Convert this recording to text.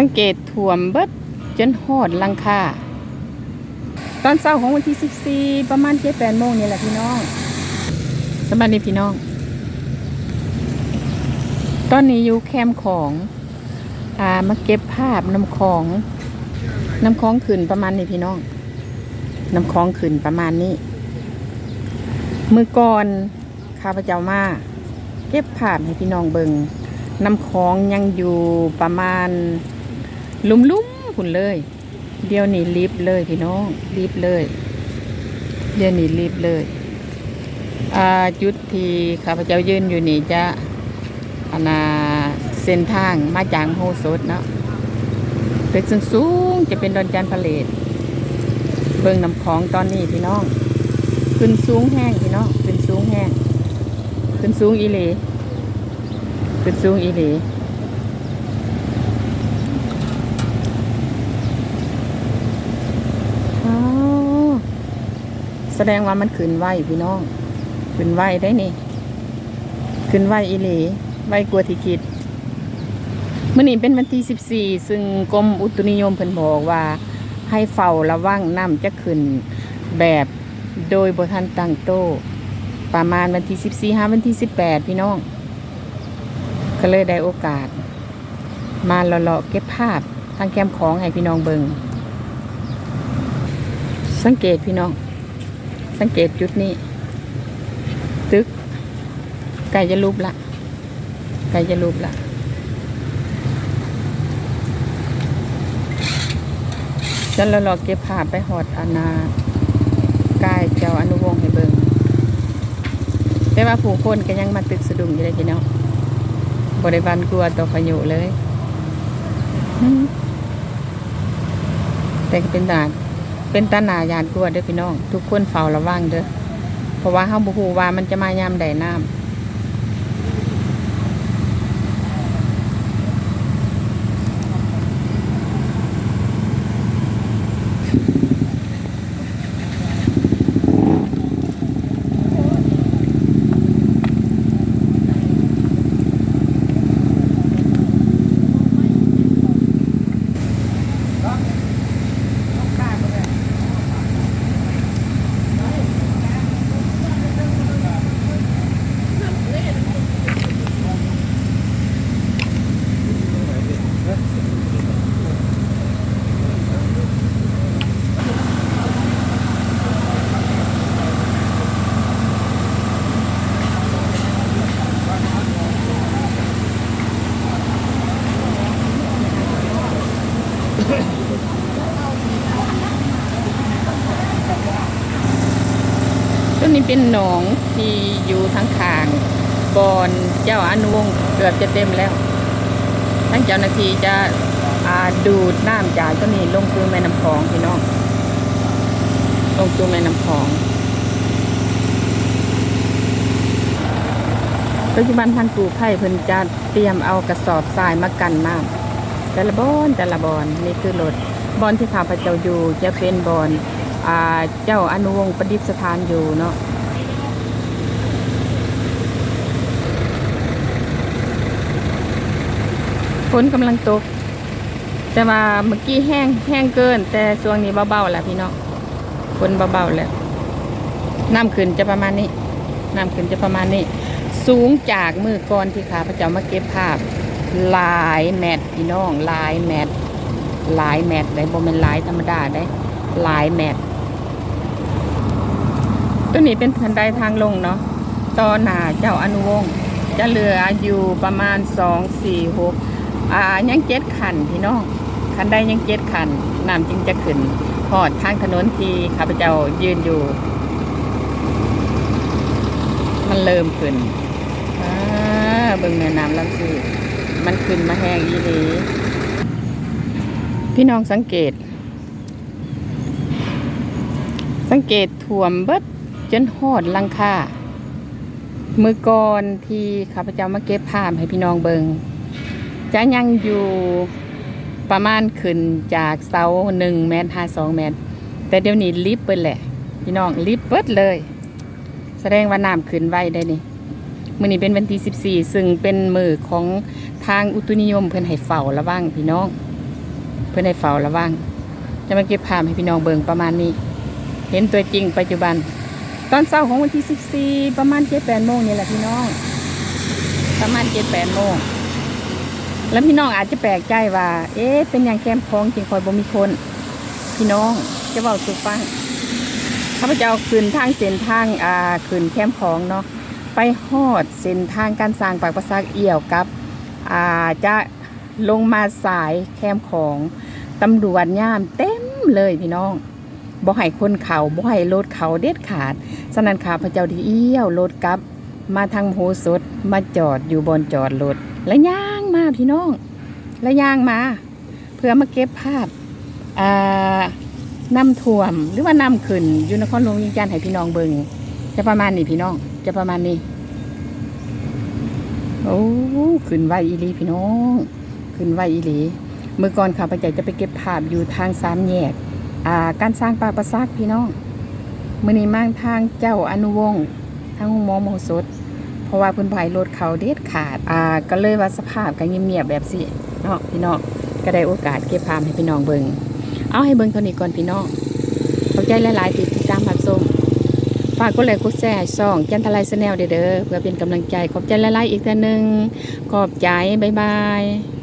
สังเกตถ่วมเบิดจนหอดลังคาตอนเช้าของวันที่ 14 ประมาณ7 8โมงนี่แหละพี่น้องสวัสดีพี่น้อง ตอนนี้อยู่แคมป์ของอ่ามาเก็บภาพน้ำของน้ำของขึ้นประมาณนี้พี่น้อง น้ำของขึ้นประมาณนี้ มือก่อนข้าพเจ้ามาเก็บภาพให้พี่น้องเบิงน้ำของยังอยู่ประมาณ ลุ่มๆหุ่นเลย เดี๋ยวนี้รีบเลยพี่น้องรีบเลย เดี๋ยวนี้รีบเลยอ่าจุดที่ข้าพเจ้ายืนอยู่นี่จะอานาเส้นทางมาจากโฮสดเนาะตึกสูงๆจะเป็นดอนจันทร์พาเลตเบิ่งน้ำของตอนนี้พี่น้อง ขึ้นสูงแห้งพี่น้องขึ้นสูงแห้งขึ้นสูงอีหลีขึ้นสูงอีหลี แสดงว่ามันขึ้นไหวพี่น้อง ขึ้นไหวได้นี่ ขึ้นไหวอีหลีไหวกลัวที่คิดมื่อนี้เป็นวันที่ 14 ซึ่งกรมอุตุนิยมเพิ่นบอกว่า ให้เฝ้าระวังน้ำจะขึ้นแบบโดยบทันตั้งโต ประมาณวันที่ 14ห้าวันที่ 18 พี่น้อง ก็เลยได้โอกาส มาเลาะๆเก็บภาพทางแคมของให้พี่น้องเบิงสังเกตพี่น้อง สังเกตจุดนี้ ตึก ไก่จะรูปละ ไก่จะรูปละฉันเรารอเก็บภาพไปหอดอานากายเจ้าอนุวงศ์ให้เบิงแต่ว่าผู้คนก็ยังมาตึกสะดุ้งอยู่เลยพี่น้องบริบาลกลัวต่อพายุเลย แต่ก็เป็นตาน เป็นตาหนายานกลัวเด้อพี่น้อง ทุกคนเฝ้าระวังเด้อเพราะว่าเฮาบ่ฮู้ว่ามันจะมายามใดน้ำ นี้เป็นหนองที่อยู่ทั้งขางบอนเจ้าอนุวงศ์เกือบจะเต็มแล้วทั้งเจ้าหน้าที่จะดูดน้ำจากต้นนี้ลงสู่แม่น้ำคลองพี่น้อง ลงสู่แม่น้ำคลอง ปัจจุบันทางกู่ไผ่เพิ่นจะเตรียมเอากระสอบทรายมากันน้ำแต่ละบอนแต่ละบอนนี่คือรถบอนที่ข้าพเจ้าอยู่จะเป็นบอนเจ้าอนุวงศ์ประดิษฐานอยู่เนาะ นกำลังตก แต่ว่าเมื่อกี้แห้งแห้งเกิน แต่ช่วงนี้เบาๆแล้วพี่น้องฝนเบาๆแล้วน้ำขึ้นจะประมาณนี้น้ำขึ้นจะประมาณนี้ สูงจากมือก่อนที่ขาพระเจ้ามาเก็บภาพลายแมตพี่น้องลายแมตลายแมตได้บ่เป็นลายธรรมดาได้ลายแมตตัวนี้เป็นทันไดทางลงเนาะต่อหน้าเจ้าอนุวงศ์จะเหลืออยู่ประมาณสองสี่หก อ่ายังเจ็ดขันพี่น้องขันใดยังเจ็ดขันน้ำจึงจะขึ้นหอดทางถนนที่ข้าพเจ้ายืนอยู่ มันเริ่มขึ้นเบิ่งแม่น้ำลำซีมันขึ้นมาแห้งอีหลีพี่น้องสังเกต สังเกตถ่วมเบิดจนหอดลังคามือก่อนที่ข้าพเจ้ามาเก็บภาพให้พี่น้องเบิง จะยังอยู่ประมาณขึ้นจากเสาหนึ่งเมตรห้าสองเมตร แต่เดี๋ยวนี้ลิฟต์เปิดแหละ พี่น้องลิฟต์เปิดเลย แสดงว่าน้ำขึ้นไวได้นี่มื้อนี้เป็นวันที่ 14 ซึ่งเป็นมือของทางอุตุนิยม เพิ่อนให้เฝ้าระวังพี่น้อง เพื่อนให้เฝ้าระวัง จะมาเก็บภาพให้พี่น้องเบิ่งประมาณนี้ เห็นตัวจริงปัจจุบัน ตอนเช้าของวันที่ 14 ประมาณ7-8โมงนี่แหละพี่น้อง ประมาณ7-8โมง แล้วพี่น้องอาจจะแปลกใจว่า เอ๊ะ เป็นอย่างแคมป์ของจริงคอยบ่มีคน พี่น้องจะเว้าสู่ฟังข้าพเจ้าขึ้นทางเส้นทางอ่าขึ้นแคมป์ของเนาะ ไปฮอดเส้นทางการสร้างปากประซักเอี่ยวกับ อ่า จะลงมาสายแคมป์ของตำรวจย่ามเต็มเลยพี่น้องบ่ให้คนเขาบ่ให้รถเขาเด็ดขาดฉะนั้นขาพระเจ้าที่เอี้ยวรถกลับ มาทางโหสถมาจอดอยู่บนจอดรถและย่า มาพี่น้องและย่างมา เพื่อมาเก็บภาพอ่าน้ำท่วมหรือว่าน้ำขึ้นอยู่นครหลวงเวียงจันให้พี่น้องเบิงจะประมาณนี้พี่น้อง จะประมาณนี้โอ้ขึ้นไวอีลีพี่น้องขึ้นไวอีลีเมื่อก่อนข้าพเจ้าจะไปเก็บภาพอยู่ทางสามแยกอ่าการสร้างปลาประซักพี่น้องมื่อนี้มั่งทางเจ้าอนุวงศ์ทางหมอโมสด เพราะว่าเพื้นไผ่รถเขาเด็ดขาด อ่า ก็เลยว่าสภาพก็เงียบๆแบบสิเนาะพี่น้องก็ได้โอกาสเก็บภาพให้พี่น้องเบิงเอาให้เบิงเท่านี้ก่อนพี่น้องขอบใจหลายๆติดตามรับชมฝากกดไลค์กดแชร์ช่องจันทรายแนลเด้อเพื่อเป็นกำลังใจขอบใจหลายๆอีกเท่านึงขอบใจบ๊ายบาย